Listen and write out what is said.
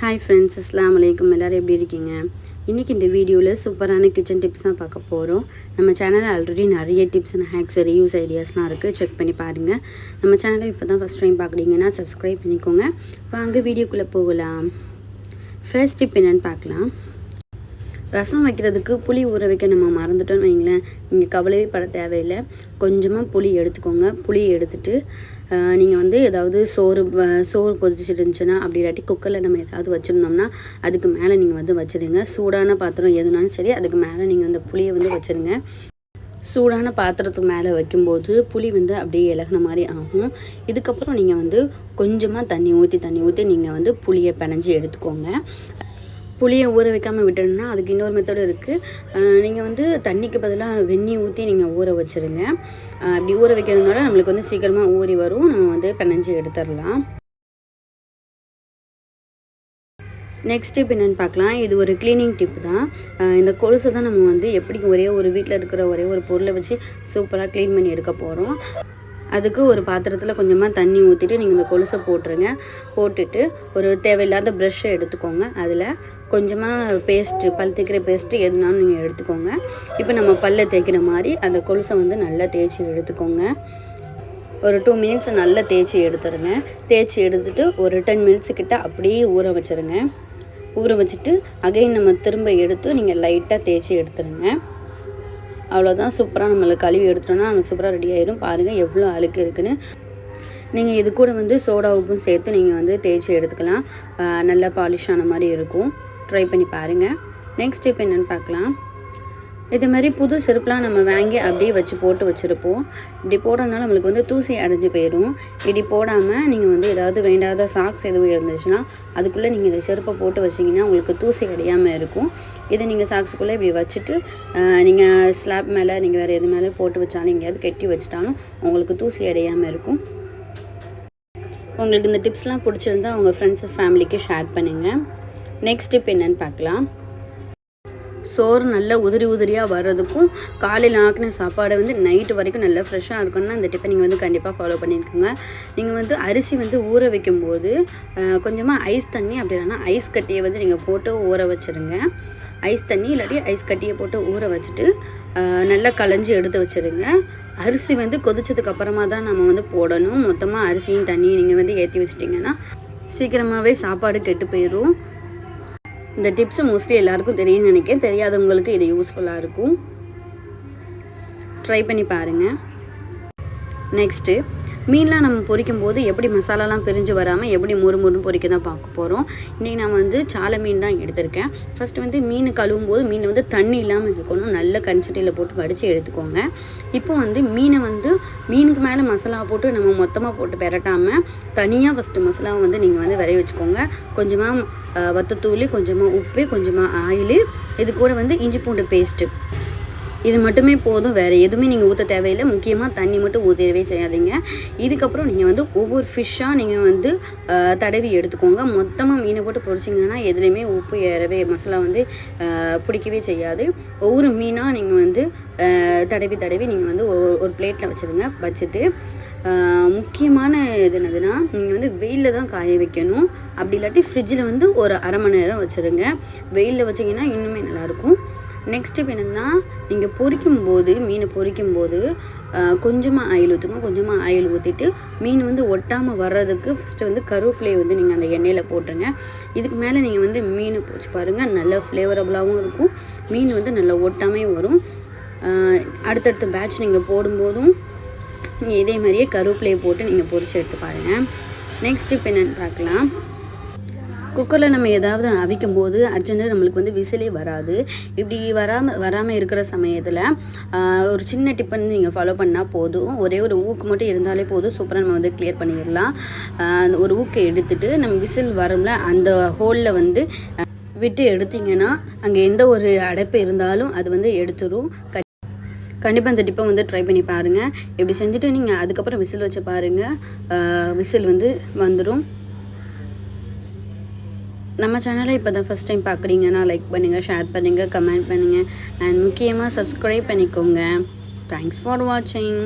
Hi friends அஸ்லாம் வலைக்கம் எல்லோரும் எப்படி இருக்கீங்க? இன்றைக்கி இந்த வீடியோவில் சூப்பரான கிச்சன் டிப்ஸ் தான் பார்க்க போகிறோம் நம்ம சேனலில் ஆல்ரெடி நிறைய டிப்ஸ் அண்ட் ஹேக்ஸ் ரியூஸ் ஐடியாஸ்லாம் இருக்குது செக் பண்ணி பாருங்கள் நம்ம சேனலை இப்போ தான் ஃபஸ்ட் டைம் பார்க்குறீங்கன்னா சப்ஸ்கிரைப் பண்ணிக்கோங்க. வாங்க வீடியோக்குள்ளே போகலாம். ஃபர்ஸ்ட் டிப் என்னென்னு பார்க்கலாம். ரசம் வைக்கிறதுக்கு புளி ஊற வைக்க நம்ம மறந்துட்டோம்னு வைங்களேன் நீங்கள் கவலையே பட தேவையில்லை. கொஞ்சமாக புளி எடுத்துக்கோங்க. புளி எடுத்துகிட்டு நீங்கள் வந்து ஏதாவது சோறு சோறு கொதிச்சுட்டு இருந்துச்சுன்னா அப்படி இல்லாட்டி குக்கரில் நம்ம ஏதாவது வச்சுருந்தோம்னா அதுக்கு மேலே நீங்கள் வந்து வச்சுருங்க. சூடான பாத்திரம் எதுனாலும் சரி அதுக்கு மேலே நீங்கள் அந்த புளியை வந்து வச்சுருங்க. சூடான பாத்திரத்துக்கு மேலே வைக்கும்போது புளி வந்து அப்படியே இலகுன மாதிரி ஆகும். இதுக்கப்புறம் நீங்கள் வந்து கொஞ்சமாக தண்ணி ஊற்றி தண்ணி ஊற்றி நீங்கள் வந்து புளியை பிணைஞ்சு எடுத்துக்கோங்க. புளியை ஊற வைக்காமல் விட்டணும்னா அதுக்கு இன்னொரு மெத்தடும் இருக்குது நீங்கள் வந்து தண்ணிக்கு பதிலாக வெந்நீர் ஊற்றி நீங்கள் ஊற வச்சுருங்க. அப்படி ஊற வைக்கிறதுனால நம்மளுக்கு வந்து சீக்கிரமாக ஊறி வரும். நம்ம வந்து பிணைஞ்சு எடுத்துடலாம். நெக்ஸ்ட் டிப் என்னென்னு பார்க்கலாம். இது ஒரு க்ளீனிங் டிப் தான். இந்த கொலுசை தான் நம்ம வந்து எப்படி ஒரே ஒரு வீட்டில் இருக்கிற ஒரே ஒரு பொருளை வச்சு சூப்பராக க்ளீன் பண்ணி எடுக்க போகிறோம் அதுக்கு ஒரு பாத்திரத்தில் கொஞ்சமாக தண்ணி ஊற்றிட்டு நீங்கள் இந்த கொலுசை போட்டுருங்க. போட்டுட்டு ஒரு தேவையில்லாத ப்ரஷ்ஷை எடுத்துக்கோங்க. அதில் கொஞ்சமாக பேஸ்ட்டு பல் தேய்க்கிற பேஸ்ட்டு எதுனாலும் நீங்கள் எடுத்துக்கோங்க. இப்போ நம்ம பல்ல தேய்க்கிற மாதிரி அந்த கொலுசை வந்து நல்லா தேய்ச்சி எடுத்துக்கோங்க. ஒரு டூ மினிட்ஸ் நல்லா தேய்ச்சி எடுத்துருங்க. தேய்ச்சி எடுத்துட்டு ஒரு டென் மினிட்ஸ் கிட்ட அப்படியே ஊற வச்சுருங்க. ஊற வச்சுட்டு அகைன் நம்ம திரும்ப எடுத்து நீங்கள் லைட்டாக தேய்ச்சி எடுத்துருங்க. அவ்வளோதான் சூப்பராக நம்மளுக்கு கழுவி எடுத்துட்டோம்னா நமக்கு சூப்பராக ரெடி ஆயிடும் பாருங்கள் எவ்வளோ அழுக்கு இருக்குன்னு. நீங்கள் இது கூட வந்து சோடா உப்பும் சேர்த்து நீங்கள் வந்து தேய்ச்சி எடுத்துக்கலாம். நல்லா பாலிஷ் ஆன மாதிரி இருக்கும். ட்ரை பண்ணி பாருங்கள் நெக்ஸ்ட் இப்போ என்னென்னு பார்க்கலாம். இது மாதிரி புது செருப்புலாம் நம்ம வாங்கி அப்படியே வச்சு போட்டு வச்சுருப்போம். இப்படி போடுறதுனால நம்மளுக்கு வந்து தூசி அடைஞ்சு போயிடும் இப்படி போடாமல் நீங்கள் வந்து ஏதாவது வேண்டாத சாக்ஸ் எதுவும் இருந்துச்சுன்னா அதுக்குள்ளே நீங்கள் இந்த செருப்பை போட்டு வச்சிங்கன்னா உங்களுக்கு தூசி அடையாமல் இருக்கும். இதை நீங்கள் சாக்ஸுக்குள்ளே இப்படி வச்சுட்டு நீங்கள் ஸ்லாப் மேலே நீங்கள் வேறு எது மேலே போட்டு வச்சாலும் எங்கேயாவது கட்டி வச்சுட்டாலும் உங்களுக்கு தூசி அடையாமல் இருக்கும். உங்களுக்கு இந்த டிப்ஸ்லாம் பிடிச்சிருந்தா உங்கள் ஃப்ரெண்ட்ஸ் ஃபேமிலிக்கு ஷேர் பண்ணுங்கள் நெக்ஸ்ட் டிப் என்னன்னு பார்க்கலாம். சோறு நல்லா உதிரி உதிரியாக வர்றதுக்கும் காலையில் ஆக்கின சாப்பாடை வந்து நைட்டு வரைக்கும் நல்லா ஃப்ரெஷ்ஷாக இருக்கும்னா இந்த டிப்பை நீங்கள் வந்து கண்டிப்பாக ஃபாலோ பண்ணியிருக்கோங்க நீங்கள் வந்து அரிசி வந்து ஊற வைக்கும்போது கொஞ்சமாக ஐஸ் தண்ணி அப்படி இல்லைன்னா ஐஸ் கட்டியை வந்து நீங்கள் போட்டு ஊற வச்சுருங்க. ஐஸ் தண்ணி இல்லாட்டி ஐஸ் கட்டியை போட்டு ஊற வச்சுட்டு நல்லா களைஞ்சி எடுத்து வச்சுருங்க. அரிசி வந்து கொதிச்சதுக்கு அப்புறமா தான் நம்ம வந்து போடணும். மொத்தமாக அரிசியும் தண்ணியும் நீங்கள் வந்து ஏற்றி வச்சிட்டிங்கன்னா சீக்கிரமாகவே சாப்பாடு கெட்டு போயிடும் இந்த டிப்ஸ் மோஸ்ட்லி எல்லாருக்கும் தெரியும்னு நினைக்கிறேன். தெரியாதவங்களுக்கு இது யூஸ்ஃபுல்லாக இருக்கும். ட்ரை பண்ணி பாருங்கள் நெக்ஸ்ட்டு மீன்லாம் நம்ம பொரிக்கும் போது எப்படி மசாலாலாம் பிரிஞ்சு வராமல் எப்படி மொறு மொறு பொரிக்க தான் பார்க்க போகிறோம் இன்றைக்கி நான் வந்து சாலை மீன் தான் எடுத்திருக்கேன். ஃபஸ்ட்டு வந்து மீன் கழுவும் போது மீன் வந்து தண்ணி இல்லாமல் இருக்கணும். நல்ல கன்சட்டியில் போட்டு வடித்து எடுத்துக்கோங்க. இப்போ வந்து மீனை வந்து மீனுக்கு மேலே மசாலா போட்டு நம்ம மொத்தமாக போட்டு பெரட்டாமல் தனியாக ஃபஸ்ட்டு மசாலாவை வந்து நீங்கள் வந்து விரைய வச்சுக்கோங்க. கொஞ்சமாக வத்தத்தூள் கொஞ்சமாக உப்பு கொஞ்சமாக ஆயில் இது கூட வந்து இஞ்சி பூண்டு பேஸ்ட்டு இது மட்டுமே போதும். வேறு எதுவுமே நீங்கள் ஊற்ற தேவையில்லை. முக்கியமாக தண்ணி மட்டும் ஊற்றவே செய்யாதீங்க. இதுக்கப்புறம் நீங்கள் வந்து ஒவ்வொரு ஃபிஷ்ஷாக நீங்கள் வந்து தடவி எடுத்துக்கோங்க. மொத்தமாக மீனை போட்டு பொரிச்சிங்கன்னா எதுலேயுமே உப்பு ஏறவே மசாலா வந்து பிடிக்கவே செய்யாது. ஒவ்வொரு மீனாக நீங்கள் வந்து தடவி தடவி நீங்கள் வந்து ஒரு- ஒரு பிளேட்டில் வச்சுருங்க. வச்சுட்டு முக்கியமான இது என்னதுன்னா நீங்கள் வந்து வெயிலில் தான் காய வைக்கணும். அப்படி இல்லாட்டி ஃப்ரிட்ஜில் வந்து ஒரு அரை மணி நேரம் வச்சுருங்க. வெயிலில் வச்சிங்கன்னா இன்னுமே நல்லாயிருக்கும் நெக்ஸ்ட் டிப் என்னென்னா நீங்கள் பொரிக்கும் போது மீனை பொரிக்கும் போது கொஞ்சமாக ஆயில் ஊற்றுங்க கொஞ்சமாக ஆயில் ஊற்றிட்டு மீன் வந்து ஒட்டாமல் வர்றதுக்கு ஃபஸ்ட்டு வந்து கருவேப்பிலையை வந்து நீங்கள் அந்த எண்ணெயில் போட்டுருங்க. இதுக்கு மேலே நீங்கள் வந்து மீன் பொரிச்சு பாருங்கள் நல்ல ஃப்ளேவரபுளாகவும் இருக்கும். மீன் வந்து நல்லா ஒட்டாமே வரும். அடுத்தடுத்த பேட்ச் நீங்கள் போடும்போதும் நீங்கள் இதே மாதிரியே கருவேப்பிலையை போட்டு நீங்கள் பொரிச்சு எடுத்து பாருங்கள் நெக்ஸ்ட் இப்போ என்னென்னு பார்க்கலாம். குக்கரில் நம்ம ஏதாவது அவிக்கும் போது அர்ஜென்ட்டு நம்மளுக்கு வந்து விசிலே வராது. இப்படி வராமல் வராமல் இருக்கிற சமயத்தில் ஒரு சின்ன டிப் வந்து நீங்கள் ஃபாலோ பண்ணால் போதும். ஒரே ஒரு ஊக்கு மட்டும் இருந்தாலே போதும். சூப்பராக நம்ம வந்து கிளியர் பண்ணிடலாம். அந்த ஒரு ஊக்கை எடுத்துட்டு நம்ம விசில் வரும்ல அந்த ஹோலில் வந்து விட்டு எடுத்தீங்கன்னா அங்கே எந்த ஒரு அடைப்பு இருந்தாலும் அது வந்து எடுத்துரும். கண்டிப்பாக அந்த டிப்பை வந்து ட்ரை பண்ணி பாருங்கள் இப்படி செஞ்சுட்டு நீங்கள் அதுக்கப்புறம் விசில் வச்சு பாருங்கள் விசில் வந்து வந்துடும் நம்ம சேனலை இப்போ தான் ஃபஸ்ட் டைம் பார்க்குறீங்கன்னா லைக் பண்ணுங்கள் ஷேர் பண்ணுங்கள் கமெண்ட் பண்ணுங்கள் அண்ட் முக்கியமாக சப்ஸ்கிரைப் பண்ணிக்கோங்க. தேங்க்ஸ் ஃபார் வாட்சிங்